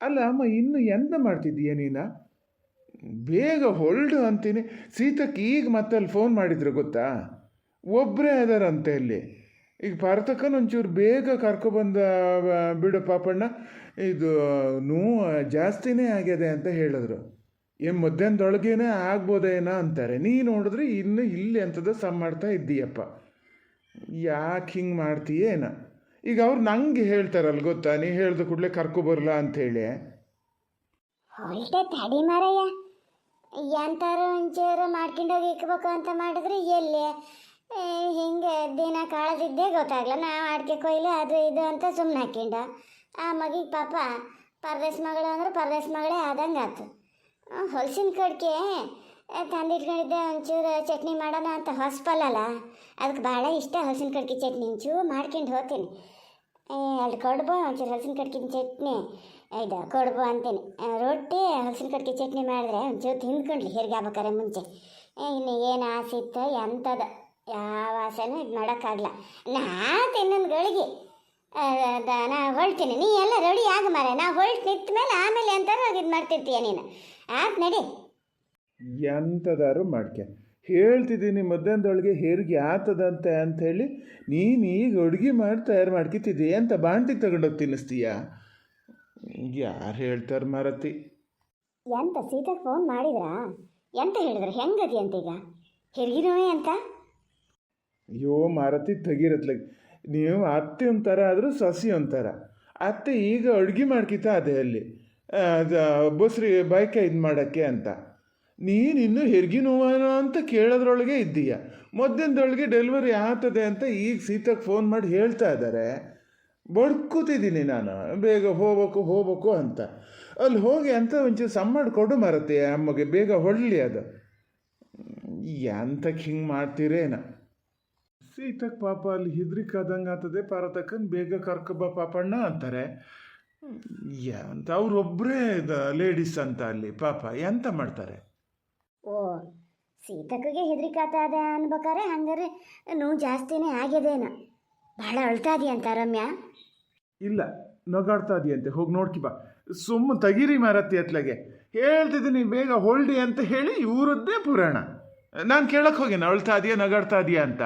ಅಲ್ಲ ಅಮ್ಮ, ಇನ್ನು ಎಂತ ಮಾಡ್ತಿದ್ದೀಯ ನೀನು? ಬೇಗ ಹೊಲ್ಡು ಅಂತೀನಿ. ಸೀತಕ್ಕೆ ಈಗ ಮತ್ತಲ್ಲಿ ಫೋನ್ ಮಾಡಿದ್ರು ಗೊತ್ತಾ? ಒಬ್ಬರೇ ಅದಾರಂತೆ ಅಲ್ಲಿ. ಈಗ ಭಾರತಕ್ಕನ ಒಂಚೂರು ಬೇಗ ಕರ್ಕೊಬಂದ ಬಂದ ಬಿಡು ಪಾಪಣ್ಣ. ಇದು ನೋವು ಜಾಸ್ತಿನೇ ಆಗಿದೆ ಅಂತ ಹೇಳಿದ್ರು. ಏನು ಮಧ್ಯಾಹ್ನದೊಳಗೇನೆ ಆಗ್ಬೋದೇನೋ ಅಂತಾರೆ. ನೀ ನೋಡಿದ್ರೆ ಇನ್ನು ಇಲ್ಲಿ ಅಂತದ ಸಮ್ ಮಾಡ್ತಾ ಇದ್ದೀಯಪ್ಪ. ಯಾಕೆ ಹಿಂಗೆ ಮಾಡ್ತೀಯೇನ? ಈಗ ಅವ್ರು ನಂಗೆ ಹೇಳ್ತಾರಲ್ಲ ಗೊತ್ತಾ? ನೀ ಹೇಳ್ದ ಕೂಡಲೇ ಅಂತ ಅಂಥೇಳಿ ಹೊಲ್ಟೆ ತಡಿ ಮಾರಯ್ಯ. ಎಂತಾರು ಒಂಚೂರು ಮಾಡ್ಕೊಂಡೋಗಿ ಇಕ್ಬೇಕು ಅಂತ ಮಾಡಿದ್ರೆ ಎಲ್ಲಿ? ಹಿಂಗೆ ದಿನ ಕಾಳದಿದ್ದೇ ಗೊತ್ತಾಗಲ್ಲ ನಾ ಅಡಿಕೆ ಕೊಯ್ಲೆ, ಅದು ಇದು ಅಂತ ಸುಮ್ಮನೆ ಹಾಕ್ಕೊಂಡ ಆ ಮಗಿಗೆ ಪಾಪ ಪರದೇಶ ಮಗಳು ಅಂದ್ರೆ ಪರದೇಶ ಮಗಳೇ ಆದಂಗೆ ಆತು. ಹೊಲಸಿನ ಕಡ್ಕೆ ತಂದಿಟ್ಕೊಂಡಿದ್ದೆ ಒಂಚೂರು ಚಟ್ನಿ ಮಾಡೋಣ ಅಂತ ಹೊಸ್ಪಲ್ಲಲ್ಲ? ಅದಕ್ಕೆ ಭಾಳ ಇಷ್ಟ ಹಲಸಿನ ಕಡ್ಕೆ ಚಟ್ನಿ. ಒಂಚೂರು ಮಾಡ್ಕೊಂಡು ಹೋಗ್ತೀನಿ ಎರಡು ಕಡುಬು, ಒಂಚೂರು ಹಲಸಿನ ಕಟ್ಕಿನ ಚಟ್ನಿ. ಇದು ಕಡುಬು ಅಂತೀನಿ. ರೊಟ್ಟಿ, ಹಲಸಿನ ಕಟ್ಕಿ ಚಟ್ನಿ ಮಾಡಿದ್ರೆ ಒಂಚೂರು ತಿಂದ್ಕೊಂಡ್ಲಿ ಹೆರಿಗೆ ಮುಂಚೆ. ಇನ್ನು ಏನು ಆಸೆ ಇತ್ತು ಎಂಥದ ಯಾವ ಆಸೆನೂ ಇದು ಮಾಡೋಕ್ಕಾಗಲ್ಲ. ನಾ ತಿನ್ನೊಂದು ಗಳಿಗೆ ನಾ ಹೊಳ್ತೀನಿ. ನೀ ಎಲ್ಲ ರೆಡಿ ಆಗ ಮಾರೆ. ನಾ ಹೊಳ್ಟ್ ನಿಂತ ಮೇಲೆ ಆಮೇಲೆ ಅಂತಾರು ಇದು ಮಾಡ್ತಿರ್ತೀಯ ನೀನು. ಆತ್ ನಡಿ. ಎಂಥದಾರು ಮಾಡ್ಕೆ. ಹೇಳ್ತಿದ್ದೀನಿ ಮಧ್ಯಾಹ್ನದೊಳಗೆ ಹೇರಿಗೆ ಆತದಂತೆ ಅಂಥೇಳಿ ನೀನು ಈಗ ಅಡುಗೆ ಮಾಡಿ ತಯಾರು ಮಾಡ್ಕಿತಿದ್ದೀಯ ಅಂತ ಬಾಂಟಿ ತಗೊಂಡೋಗಿ ತಿನ್ನಿಸ್ತೀಯ? ಯಾರು ಹೇಳ್ತಾರೆ ಮಾರತಿ? ಎಂತ ಸೀತಾ ಫೋನ್ ಮಾಡಿದ್ರಾ? ಎಂತ ಹೇಳಿದ್ರೆ? ಹೆಂಗದಿ ಅಂತ ಈಗ ಹೆರಿಗಿನವೇ ಅಂತ? ಅಯ್ಯೋ ಮಾರತಿ ತೆಗಿರತ್ಲಾಗ ನೀವು ಅತ್ತೆ ಒಂಥರ ಆದರೂ ಸಸಿ ಒಂಥರ. ಅತ್ತೆ ಈಗ ಅಡುಗೆ ಮಾಡ್ಕಿತ ಅದೇ ಅಲ್ಲಿ. ಬಸ್ರಿ ಬೈಕ ಇದು ಮಾಡೋಕ್ಕೆ ಅಂತ. ನೀನು ಇನ್ನೂ ಹೆರಿಗೆ ನೋವೇನೋ ಅಂತ ಕೇಳೋದ್ರೊಳಗೆ ಇದ್ದೀಯ. ಮಧ್ಯಾಹ್ನದೊಳಗೆ ಡೆಲಿವರಿ ಆಗ್ತದೆ ಅಂತ ಈಗ ಸೀತಕ್ಕೆ ಫೋನ್ ಮಾಡಿ ಹೇಳ್ತಾ ಇದ್ದಾರೆ ಬಡ್ಕೋತಿದ್ದೀನಿ ನಾನು. ಬೇಗ ಹೋಗ್ಬೇಕು ಹೋಗ್ಬೇಕು ಅಂತ. ಅಲ್ಲಿ ಹೋಗಿ ಅಂತ ಒಂಚೂರು ಸಮ್ಮಾಡಿ ಕೊಡು ಮರತ್ತೆ, ಅಮ್ಮಗೆ ಬೇಗ ಹೊಳ್ಳಿ ಅದು. ಎಂತಕ್ಕೆ ಹಿಂಗೆ ಮಾಡ್ತೀರೇನ. ಸೀತಕ್ಕೆ ಪಾಪ ಅಲ್ಲಿ ಹಿದ್ರಿಕಾದಂಗೆ ಆಗ್ತದೆ ಪಾರತಕ್ಕನ್ ಬೇಗ ಕರ್ಕೊಬ ಪಾಪಣ್ಣ ಅಂತಾರೆ. ಎಂತ ಅವ್ರೊಬ್ಬರೇ ಲೇಡೀಸ್ ಅಂತ ಅಲ್ಲಿ ಪಾಪ, ಎಂತ ಮಾಡ್ತಾರೆ? ಓ ಸೀತಕ್ಕಗೆ ಹೆದರಿಕಾತ ಅದ ಅನ್ಬೇಕಾರೆ ಹಂಗಾರೆ ನೋವು ಜಾಸ್ತಿನೇ ಆಗ್ಯದೇನ. ಭಾಳ ಅಳ್ತಾ ಅಂತ ರಮ್ಯಾ? ಇಲ್ಲ ನಗಾಡ್ತಾ ಇದೆಯಂತೆ ಹೋಗಿ ನೋಡ್ಕಿ ಬಾ. ಸುಮ್ಮ ತಗಿರಿ ಮಾರತ್ತಿ ಅತ್ಲಾಗೆ. ಹೇಳ್ತಿದ್ದೀನಿ ಬೇಗ ಹೊಳ್ಳಿ ಅಂತ ಹೇಳಿ ಇವರದ್ದೇ ಪುರಾಣ. ನಾನು ಕೇಳಕ್ಕೆ ಹೋಗಿನ ಅಳ್ತಾ ಇದೆಯಾ ನಗಾಡ್ತಾ ಇದೆಯಾ ಅಂತ?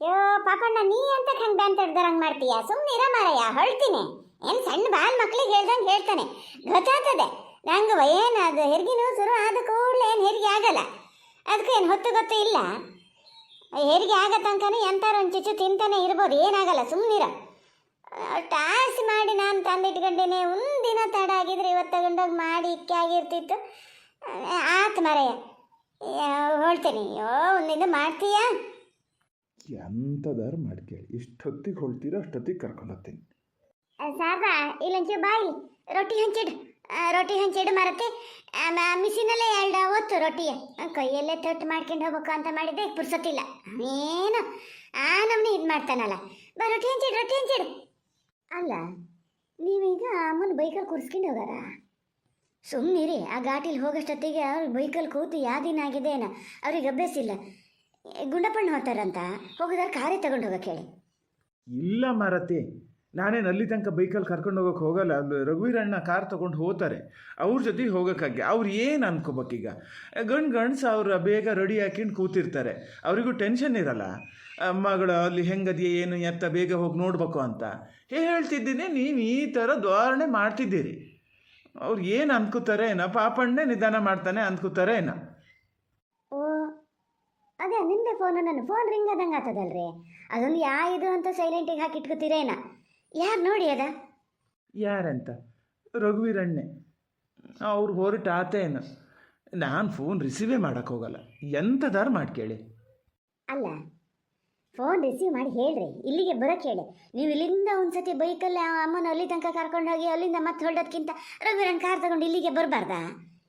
ಯೋ ಪಾಪಣ್ಣ ನೀ ಅಂತ ಹಂಗೆ ಬ್ಯಾಂತ ಹಿಡ್ದಾರಂಗೆ ಮಾಡ್ತೀಯ? ಸುಮ್ಮನೆ ಇರ ಮಾರಯ್ಯ ಹೊಳ್ತೀನಿ. ಏನು ಸಣ್ಣ ಬಾಲ್ ಮಕ್ಳಿಗೆ ಹೇಳ್ದಂಗೆ ಹೇಳ್ತಾನೆ. ಗೊತ್ತಾಗ್ತದೆ. ನಂಗೆ ಏನು ಅದು? ಹೆರಿಗೆನೂ ಶುರು ಆದ ಕೂಡಲೇ ಏನು ಹೆರಿಗೆ ಆಗಲ್ಲ. ಅದಕ್ಕೆ ಏನು ಹೊತ್ತು ಗೊತ್ತು ಇಲ್ಲ. ಹೆರಿಗೆ ಆಗೋ ತನಕನೂ ಒಂದು ಚುಚ್ಚು ತಿಂತಾನೆ ಇರ್ಬೋದು ಏನಾಗಲ್ಲ ಸುಮ್ಮನಿರ ಟಾಸ್ ಮಾಡಿ ನಾನು ತಂದಿಟ್ಕೊಂಡೇನೆ ಒಂದಿನ ತಡ ಆಗಿದ್ರೆ ಇವತ್ತು ತಗೊಂಡೋಗಿ ಮಾಡಿ ಇಕ್ಕೆ ಆಗಿರ್ತಿತ್ತು ಆತು ಮರೆಯ. ಹೊಳ್ತೀನಿ ಯೋ ಒಂದಿನ ಮಾಡ್ತೀಯಾ? ಎಂಥದಾರು ಮಾಡ್ಕೇಳಿ ಇಷ್ಟೊತ್ತಿಗೆ ಹೊಳ್ತೀರೋ ಅಷ್ಟೊತ್ತಿಗೆ ಕರ್ಕೊಂಡು ಹೋಗ್ತೀನಿ. ಸಾರ್ದ ಇಲ್ಲಂಚು ಬಾಯಿ ರೊಟ್ಟಿ ಹಂಚಿಡು. ರೊಟ್ಟಿ ಹಂಚಿಡು ಮರತೆ ಮಿಷಿನಲ್ಲೇ ಎರಡು ಒತ್ತು ರೊಟ್ಟಿ ಕೈಯಲ್ಲೇ ತೊಟ್ಟು ಮಾಡ್ಕೊಂಡು ಹೋಗ್ಬೇಕು ಅಂತ ಮಾಡಿದ್ದೆ ಪುರ್ಸೊತ್ತಿಲ್ಲ. ಏನು ಆ ನಮ್ಮನೆ ಇದು ಮಾಡ್ತಾನಲ್ಲ. ಬಾ, ರೊಟ್ಟಿ ಹಂಚಿಡು ರೊಟ್ಟಿ ಹಂಚಿಡು. ಅಲ್ಲ, ನೀವೀಗ ಅಮ್ಮನ ಬೈಕಲ್ಲಿ ಕೂರಿಸ್ಕೊಂಡು ಹೋಗಾರ? ಸುಮ್ಮನಿರಿ ಆ ಘಾಟಿಲಿ ಹೋಗೋಷ್ಟೊತ್ತಿಗೆ ಅವ್ರು ಬೈಕಲ್ಲಿ ಕೂತು ಯಾವ ದಿನ ಆಗಿದೆ ಏನ, ಅವ್ರಿಗೆ ಅಭ್ಯಾಸ ಇಲ್ಲ. ಗುಂಡಪ್ಪಣ್ಣ ಹೋಗ್ತಾರಂತ ಹೋಗಿದಾರೆ ಕಾರೇ ತಗೊಂಡು ಹೋಗಕ್ಕೆ ಹೇಳಿ ಇಲ್ಲ ಮಾರತಿ ನಾನೇನು ಅಲ್ಲಿ ತನಕ ಬೈಕಲ್ಲಿ ಕರ್ಕೊಂಡು ಹೋಗೋಕೆ ಹೋಗಲ್ಲ. ಅಲ್ಲಿ ರಘುವೀರಣ್ಣ ಕಾರ್ ತೊಗೊಂಡು ಹೋಗ್ತಾರೆ ಅವ್ರ ಜೊತೆಗೆ ಹೋಗೋಕ್ಕಾಗಿ ಅವ್ರು ಏನು ಅನ್ಕೋಬೇಕೀಗ ಗಂಡು ಗಂಡ್ಸು ಅವ್ರು ಬೇಗ ರೆಡಿ ಹಾಕಿಂಡು ಕೂತಿರ್ತಾರೆ. ಅವರಿಗೂ ಟೆನ್ಷನ್ ಇರಲ್ಲ. ಮಗಳು ಅಲ್ಲಿ ಹೆಂಗದೆಯೇ, ಏನು ಎತ್ತ ಬೇಗ ಹೋಗಿ ನೋಡ್ಬೇಕು ಅಂತ. ಹೇಳ್ತಿದ್ದೀನಿ ನೀವು ಈ ಥರ ಧೋರಣೆ ಮಾಡ್ತಿದ್ದೀರಿ. ಅವ್ರು ಏನು ಅನ್ಕೋತಾರೆ ಏನೋ? ಪಾಪಣ್ಣೇ ನಿಧಾನ ಮಾಡ್ತಾನೆ ಅನ್ಕೋತಾರೆ ಏನೋ? ಓ, ಅದೇ ನಿಮ್ಮದೇ ಫೋನ್ ನನ್ನ ಫೋನ್ ರಿಂಗ್ ಆದಂಗೆ ಆತದಲ್ರಿ? ಅದೊಂದು ಯಾ ಇದು ಅಂತ ಸೈಲೆಂಟಿಗೆ ಹಾಕಿ ಇಟ್ಕೋತೀರೇನ ಯಾರು ನೋಡಿ ಅದ? ಯಾರಂತ? ರಘುವೀರಣ್ಣೆ. ಅವ್ರು ಹೊರಟ ಆತೇನು. ನಾನು ಫೋನ್ ರಿಸೀವೇ ಮಾಡೋಕ್ಕೆ ಹೋಗಲ್ಲ. ಎಂಥದಾರು ಮಾಡಿ ಕೇಳಿ? ಅಲ್ಲ ಫೋನ್ ರಿಸೀವ್ ಮಾಡಿ ಹೇಳ್ರಿ. ಇಲ್ಲಿಗೆ ಬರೋಕ್ಕೆ ಹೇಳಿ. ನೀವು ಇಲ್ಲಿಂದ ಒಂದ್ಸತಿ ಬೈಕಲ್ಲಿ ಅಮ್ಮನ ಅಲ್ಲಿ ತನಕ ಕರ್ಕೊಂಡು ಹೋಗಿ ಅಲ್ಲಿಂದ ಮತ್ತೆ ಹೊರಡೋದ್ಕಿಂತ ರಘುವೀರಣ್ಣ ಕಾರ್ ತಗೊಂಡು ಇಲ್ಲಿಗೆ ಬರಬಾರ್ದಾ?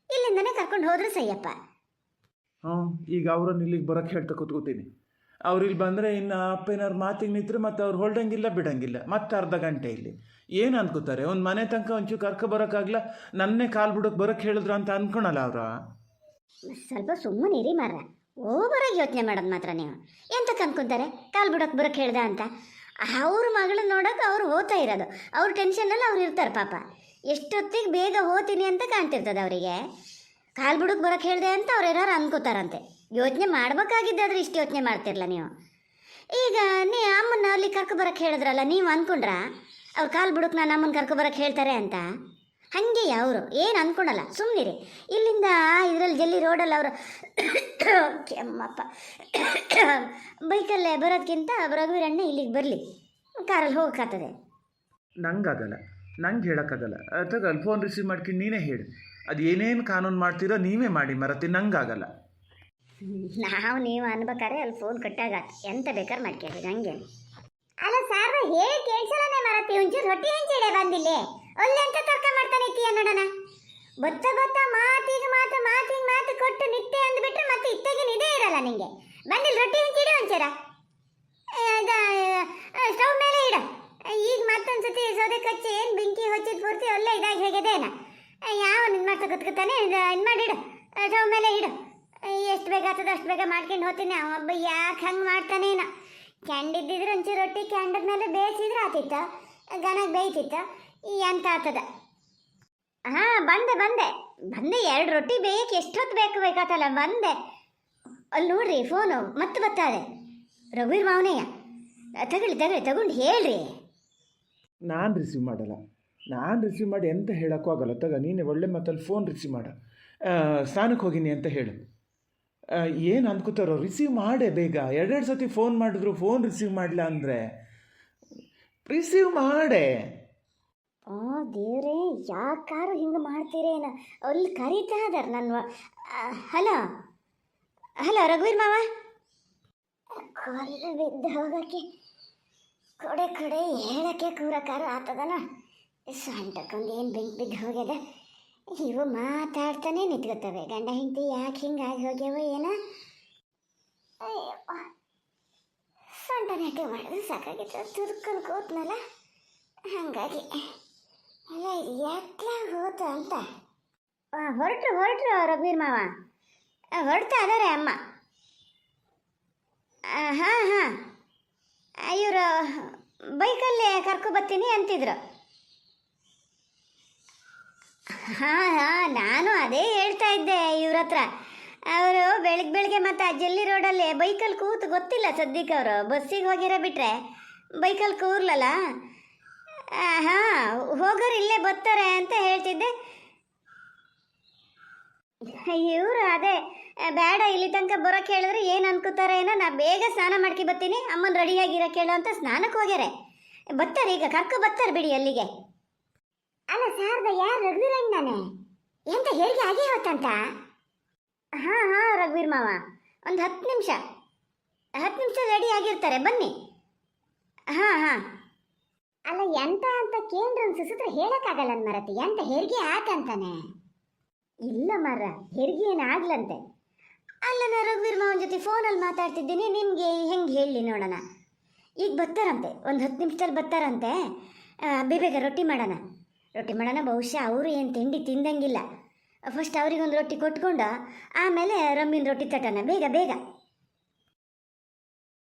ಇಲ್ಲಿಂದನೇ ಕರ್ಕೊಂಡು ಹೋದ್ರೆ ಸಯ್ಯಪ್ಪ ಹ್ಞೂ ಈಗ ಅವರನ್ನು ಇಲ್ಲಿಗೆ ಬರೋಕ್ಕೆ ಹೇಳ್ತಾ ಕೂತ್ಕೋತೀನಿ. ಅವ್ರು ಇಲ್ಲಿ ಬಂದರೆ ಇನ್ನು ಅಪ್ಪೇನಾರು ಮಾತಿಗೆ ನಿಂತರೆ ಮತ್ತು ಅವ್ರು ಹೊಲ್ಡಂಗಿಲ್ಲ ಬಿಡಂಗಿಲ್ಲ. ಮತ್ತೆ ಅರ್ಧ ಗಂಟೆ ಇಲ್ಲಿ. ಏನು ಅನ್ಕೋತಾರೆ? ಒಂದು ಮನೆ ತನಕ ಒಂಚೂರು ಕರ್ಕೊ ಬರೋಕ್ಕಾಗಲ್ಲ ನನ್ನೇ ಕಾಲು ಬಿಡೋಕೆ ಬರೋಕ್ಕೆ ಹೇಳಿದ್ರು ಅಂತ ಅನ್ಕೊಳಲ್ಲ ಅವ್ರ? ಸ್ವಲ್ಪ ಸುಮ್ಮನೆ ಇರಿ ಮಾರ ಓವರಾಗಿ ಯೋಚನೆ ಮಾಡೋದು ಮಾತ್ರ ನೀವು. ಎಂತಕ್ಕೆ ಅನ್ಕೊಂತಾರೆ? ಕಾಲು ಬಿಡೋಕೆ ಬರೋಕೆ ಹೇಳ್ದ ಅಂತ. ಅವ್ರ ಮಗಳನ್ನ ನೋಡೋಕೆ ಅವ್ರು ಓದ್ತಾ ಇರೋದು. ಅವ್ರ ಟೆನ್ಷನಲ್ಲಿ ಅವ್ರು ಇರ್ತಾರೆ ಪಾಪ. ಎಷ್ಟೊತ್ತಿಗೆ ಬೇಗ ಹೋತೀನಿ ಅಂತ ಕಾಣ್ತಿರ್ತದೆ ಅವರಿಗೆ. ಕಾಲು ಬಿಡೋಕೆ ಬರೋಕ್ಕೆ ಹೇಳಿದೆ ಅಂತ ಅವ್ರು ಏನಾರು ಅನ್ಕೋತಾರಂತೆ. ಯೋಚನೆ ಮಾಡ್ಬೇಕಾಗಿದ್ದಾದ್ರೆ ಇಷ್ಟು ಯೋಚನೆ ಮಾಡ್ತಿರಲ್ಲ ನೀವು. ಈಗ ನೀ ಅಮ್ಮನ ಅಲ್ಲಿ ಕರ್ಕೊ ಬರಕ್ಕೆ ಹೇಳಿದ್ರಲ್ಲ, ನೀವು ಅಂದ್ಕೊಂಡ್ರ ಅವ್ರು ಕಾಲು ಬುಡಕ್ಕೆ ನಾನು ಅಮ್ಮನ ಕರ್ಕೊ ಬರಕ್ಕೆ ಹೇಳ್ತಾರೆ ಅಂತ? ಹಾಗೆ ಅವರು? ಏನು ಅಂದ್ಕೊಳಲ್ಲ ಸುಮ್ಮನಿರಿ ಇಲ್ಲಿಂದ ಇದರಲ್ಲಿ ಜಲ್ಲಿ ರೋಡಲ್ಲಿ ಅವರು ಕೆಮ್ಮಪ್ಪ. ಬೈಕಲ್ಲೇ ಬರೋದಕ್ಕಿಂತ ರಘುವೀರಣ್ಣ ಇಲ್ಲಿಗೆ ಬರಲಿ. ಕಾರಲ್ಲಿ ಹೋಗಕ್ಕಾಗ್ತದೆ. ನಂಗಾಗಲ್ಲ. ನಂಗೆ ಹೇಳೋಕ್ಕಾಗಲ್ಲ. ಅಥವಾ ಫೋನ್ ರಿಸೀವ್ ಮಾಡ್ಕೊಂಡು ನೀನೇ ಹೇಳಿ. ಅದು ಏನೇನು ಕಾನೂನು ಮಾಡ್ತೀರೋ ನೀವೇ ಮಾಡಿ ಮರತಿ, ನಂಗಾಗಲ್ಲ. ನಾವು ನೀವು ಅನ್ಬೇಕಾದ್ರೆ ಅಲ್ಲಿ ಫೋನ್ ಕಟ್ಟಾಗ ಎಂತ ಬೇಕಾದ್ರೆ ಮಾಡ್ಕೇಳಿ ಹಂಗೆ. ಅಲ್ಲ ಸಾರ್ ಹೇಳಿ ಕೇಳಿಸಲನೇ ಮರತಿ, ಒಂಚೂರು ರೊಟ್ಟಿ ಹಂಚಿಡೆ ಬಂದಿಲ್ಲ. ಒಳ್ಳೆ ಅಂತ ತರ್ಕ ಮಾಡ್ತಾನೆ ಇತ್ತೀಯ ನೋಡೋಣ. ಬತ್ತ ಬತ್ತ ಮಾತಿಗೆ ಮಾತು ಮಾತಿಗೆ ಮಾತು ಕೊಟ್ಟು ನಿಟ್ಟೆ ಅಂದ್ಬಿಟ್ರೆ ಮತ್ತೆ ಇತ್ತಗೆ ಇದೇ ಇರಲ್ಲ ನಿಂಗೆ. ಬಂದಿಲ್ಲ ರೊಟ್ಟಿ ಹಂಚಿಡೆ ಒಂಚೂರ. ಸ್ಟವ್ ಮೇಲೆ ಇಡ. ಈಗ ಮತ್ತೊಂದ್ಸತಿ ಸೌದೆ ಕಚ್ಚಿ ಏನು ಬೆಂಕಿ ಹೊಚ್ಚಿದ ಪೂರ್ತಿ ಒಳ್ಳೆ ಇದಾಗಿ ಹೇಗಿದೇನ ಯಾವ ನಿನ್ ಮಾಡ್ತಾ ಕುತ್ಕೊತಾನೆ ಇದು ಮಾಡಿಡು ಸ್ಟವ್ ಮೇಲೆ ಇಡು ಎಷ್ಟು ಬೇಗ ಆಗ್ತದೆ ಅಷ್ಟು ಬೇಗ ಮಾಡ್ಕೊಂಡು ಹೋಗ್ತೀನಿ. ಅವಬ್ಬ ಯಾಕೆ ಹಂಗೆ ಮಾಡ್ತಾನೇನೋ ಕ್ಯಾಂಡಿದ್ದಿದ್ರೆ ಒಂಚೂರು ರೊಟ್ಟಿ ಕ್ಯಾಂಡದ ಮೇಲೆ ಬೇಯಿಸಿದ್ರೆ ಆತಿತ್ತ. ಗನಗೆ ಬೇಯ್ತಿತ್ತ. ಈ ಅಂತ ಆತದ ಹಾಂ, ಬಂದೆ ಬಂದೆ. ಬಂದೆ, ಎರಡು ರೊಟ್ಟಿ ಬೇಯಕ್ಕೆ ಎಷ್ಟೊತ್ತು ಬೇಕು ಬೇಕಾತಲ್ಲ, ಬಂದೆ. ಅಲ್ಲಿ ನೋಡ್ರಿ ಫೋನು ಮತ್ತೆ ಬತ್ತಾಳೆ ರಘುವೀರ್ ಮಾವನಯ್ಯ. ತಗೊಳ್ಳಿ ತಗೊಳ್ಳಿ, ತಗೊಂಡು ಹೇಳ್ರಿ. ನಾನು ರಿಸೀವ್ ಮಾಡಲ್ಲ. ನಾನು ರಿಸೀವ್ ಮಾಡಿ ಎಂತ ಹೇಳೋಕ್ಕೂ ಆಗಲ್ಲ. ತಗ, ನೀನೇ ಒಳ್ಳೆ ಮತ್ತಲ್ಲಿ ಫೋನ್ ರಿಸೀವ್ ಮಾಡು. ಸ್ನಾನಕ್ಕೆ ಹೋಗಿನಿ ಅಂತ ಹೇಳು. ಏನು ಅಂದ್ಕೋತಾರೋ ರಿಸೀವ್ ಮಾಡೇ ಬೇಗ. ಎರಡೆರಡು ಸತಿ ಫೋನ್ ಮಾಡಿದ್ರು ಫೋನ್ ರಿಸೀವ್ ಮಾಡಲ ಅಂದರೆ? ರಿಸೀವ್ ಮಾಡೇ. ಆ, ದೇವ್ರೇ, ಯಾಕಾರು ಹಿಂಗೆ ಮಾಡ್ತೀರೇನ ಅಲ್ಲಿ ಕರೀತಾ ಇದಾರೆ ನನ್ನ ಹಲೋ? ಹಲೋ, ರಘುವೀರ್ ಮಾವ? ಕೊಲ್ಲ ಬಿದ್ದು ಹೋಗಕ್ಕೆ ಕೊಡೆ ಕಡೆ ಹೇಳಕ್ಕೆ ಕೂರಕಾರ ಆತದನ ಸೊಂಟಕ್ಕೊಂದು ಏನು ಬೆಂಕಿ ಬಿದ್ದು ಹೋಗ್ಯದ ಇವು ಮಾತಾಡ್ತಾನೆ ನಿಂತ್ಕೋತವೆ. ಗಂಡ ಹೆಂಡತಿ ಯಾಕೆ ಹಿಂಗಾಗಿ ಹೋಗ್ಯಾವ ಏನ. ಅಯ್ಯಪ್ಪ ಸೊಂಟ ನೆಟ್ಟೆ ಮಾಡಿದ್ರೆ ಸಾಕಾಗಿತ್ತು. ತುರ್ಕೊಂಡು ಕೂತ್ನಲ್ಲ. ಹಾಗಾಗಿ ಅಲ್ಲ ಯಾಕೆ ಹೋತ ಅಂತ. ಹೊರಟ್ರು ಹೊರಟ್ರು ರಘುವೀರ್ ಮಾವ. ಹೊರಡ್ತಾ ಇದಾರೆ ಅಮ್ಮ. ಹಾಂ ಹಾಂ. ಇವರು ಬೈಕಲ್ಲೇ ಕರ್ಕೊಬತ್ತೀನಿ ಅಂತಿದ್ರು. ಹಾಂ ಹಾಂ, ನಾನು ಅದೇ ಹೇಳ್ತಾ ಇದ್ದೆ ಇವ್ರ ಹತ್ರ. ಅವರು ಬೆಳಗ್ಗೆ ಬೆಳಗ್ಗೆ ಮತ್ತು ಜಲ್ಲಿ ರೋಡಲ್ಲಿ ಬೈಕಲ್ಲಿ ಕೂತು ಗೊತ್ತಿಲ್ಲ ಸದ್ಯಕ್ಕೆ ಅವರು. ಬಸ್ಸಿಗೆ ಹೋಗಿರೋ ಬಿಟ್ಟರೆ ಬೈಕಲ್ಲಿ ಕೂರ್ಲಲ್ಲ? ಹಾಂ, ಹೋಗೋರು ಇಲ್ಲೇ ಬರ್ತಾರೆ ಅಂತ ಹೇಳ್ತಿದ್ದೆ. ಇವರು ಅದೇ ಬೇಡ ಇಲ್ಲಿ ತನಕ ಬರೋಕೆ ಹೇಳಿದ್ರೆ ಏನು ಅನ್ಕೋತಾರೆ ಏನೋ ನಾ ಬೇಗ ಸ್ನಾನ ಮಾಡ್ಕೊ ಬರ್ತೀನಿ. ಅಮ್ಮನ ರೆಡಿಯಾಗಿರೋ ಕೇಳೋ ಅಂತ ಸ್ನಾನಕ್ಕೆ ಹೋಗ್ಯಾರೆ. ಬರ್ತಾರೆ ಈಗ, ಕರ್ಕೊ ಬರ್ತಾರೆ ಬಿಡಿ ಅಲ್ಲಿಗೆ. ಅಲ್ಲ ಸಾರ್ದ ಯಾರು ನಾನೇ? ಎಂತ ಹೇಳಿಕೆ ಆಗೇ ಹೊತ್ತಂತ ಹಾಂ ಹಾಂ, ರಘುವೀರ್ ಮಾವ. ಒಂದು ಹತ್ತು ನಿಮಿಷ. ಹತ್ತು ನಿಮಿಷ ರೆಡಿ ಆಗಿರ್ತಾರೆ. ಬನ್ನಿ. ಹಾಂ ಹಾಂ. ಅಲ್ಲ, ಎಂತ ಅಂತ ಕೇಂದ್ರ ಸುಸತ್ರ ಹೇಳಕ್ಕಾಗಲ್ಲ ಮರತಿ. ಎಂತ ಹೆರಿಗೆ ಆತಂತಾನೆ? ಇಲ್ಲ ಮರ, ಹೆರಿಗೆ ಏನಾಗ್ಲಂತೆ ಅಲ್ಲ, ನಾ ರಘುವೀರ್ ಮಾವನ ಜೊತೆ ಫೋನಲ್ಲಿ ಮಾತಾಡ್ತಿದ್ದೀನಿ. ನಿಮಗೆ ಹೆಂಗೆ ಹೇಳಿ ನೋಡೋಣ. ಈಗ ಬರ್ತಾರಂತೆ. ಒಂದು ಹತ್ತು ನಿಮಿಷದಲ್ಲಿ ಬರ್ತಾರಂತೆ. ಬೇಬೇಗ ಬೇಗ ರೊಟ್ಟಿ ಮಾಡೋಣ. ರೊಟ್ಟಿ ಮಾಡೋಣ, ಬಹುಶಃ ಅವರು ಏನು ತಿಂಡಿ ತಿಂದಂಗಿಲ್ಲ. ಫಸ್ಟ್ ಅವರಿಗೊಂದು ರೊಟ್ಟಿ ಕೊಟ್ಕೊಂಡು, ಆಮೇಲೆ ರಮ್ಮಿನ ರೊಟ್ಟಿ ತಟ್ಟೋಣ, ಬೇಗ ಬೇಗ.